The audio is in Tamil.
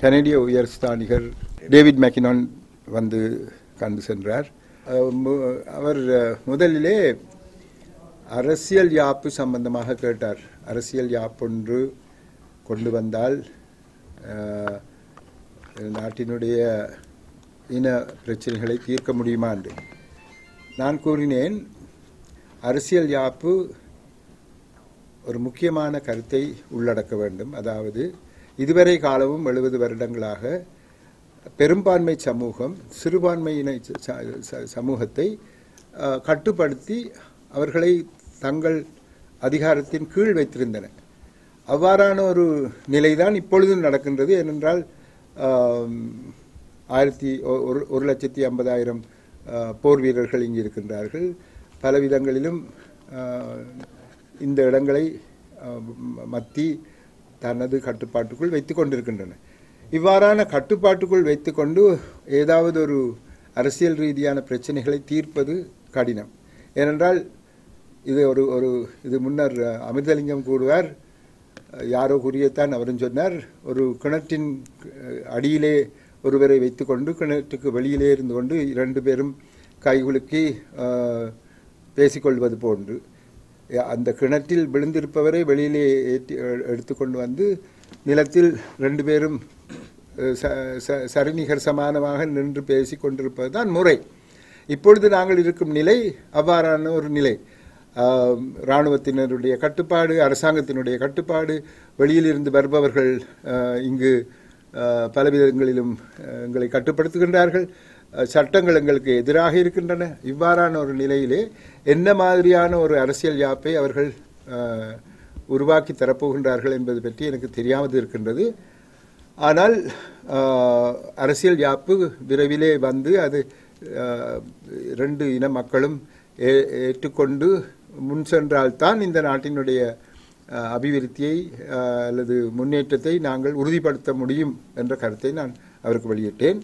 கனடிய உயர் ஸ்தானிகர் டேவிட் மெக்கினான் வந்து கண்டு சென்றார். அவர் முதலிலே அரசியல் யாப்பு சம்பந்தமாக கேட்டார். அரசியல் யாப்பொன்று கொண்டு வந்தால் நாட்டினுடைய இன பிரச்சனைகளை தீர்க்க முடியுமா என்று. நான் கூறினேன் அரசியல் யாப்பு ஒரு முக்கியமான கருத்தை உள்ளடக்க வேண்டும். அதாவது இதுவரை காலமும் எழுபது வருடங்களாக பெரும்பான்மை சமூகம் சிறுபான்மையினை ச- ச- ச- சமூகத்தை கட்டுப்படுத்தி அவர்களை தங்கள் அதிகாரத்தின் கீழ் வைத்திருந்தன. அவ்வாறான ஒரு நிலைதான் இப்பொழுதும் நடக்கின்றது. ஏனென்றால் ஆயிரத்தி ஒ- ஒரு ஒரு லட்சத்தி ஐம்பதாயிரம் போர் வீரர்கள் இங்கு இருக்கின்றார்கள். பல விதங்களிலும் இந்த இடங்களை மத்தி தனது கட்டுப்பாட்டுக்குள் வைத்து கொண்டிருக்கின்றன. இவ்வாறான கட்டுப்பாட்டுக்குள் வைத்துக்கொண்டு ஏதாவது ஒரு அரசியல் ரீதியான பிரச்சனைகளை தீர்ப்பது கடினம். ஏனென்றால் இது ஒரு ஒரு இது முன்னர் அமிர்தலிங்கம் கூறுவார் யாரோ கூறியத்தான் அவரும் சொன்னார் ஒரு கிணற்றின் அடியிலே ஒருவரை வைத்துக்கொண்டு கிணற்றுக்கு வெளியிலே இருந்து கொண்டு இரண்டு பேரும் கைகுலுக்கி பேசிக்கொள்வது போன்று. அந்த கிணற்றில் விழுந்திருப்பவரை வெளியிலே ஏற்றி எடுத்துக்கொண்டு வந்து நிலத்தில் ரெண்டு பேரும் ச- ச- சரிநிகர் சமானமாக நின்று பேசி கொண்டிருப்பது தான் முறை. இப்பொழுது நாங்கள் இருக்கும் நிலை அவ்வாறான ஒரு நிலை. இராணுவத்தினருடைய கட்டுப்பாடு அரசாங்கத்தினுடைய கட்டுப்பாடு வெளியிலிருந்து வருபவர்கள் இங்கு பல விதங்களிலும் எங்களை கட்டுப்படுத்துகின்றார்கள். சட்டங்கள் எங்களுக்கு எதிராக இருக்கின்றன. இவ்வாறான ஒரு நிலையிலே என்ன மாதிரியான ஒரு அரசியல் யாப்பை அவர்கள் உருவாக்கி தரப்போகின்றார்கள் என்பது பற்றி எனக்கு தெரியாமல் இருக்கின்றது. ஆனால் அரசியல் யாப்பு விரைவிலே வந்து அது ரெண்டு இன மக்களும் ஏ- ஏற்றுக்கொண்டு முன் சென்றால்தான் இந்த நாட்டினுடைய அபிவிருத்தியை அல்லது முன்னேற்றத்தை நாங்கள் உறுதிப்படுத்த முடியும் என்ற கருத்தை நான் அவருக்கு வெளியிட்டேன்.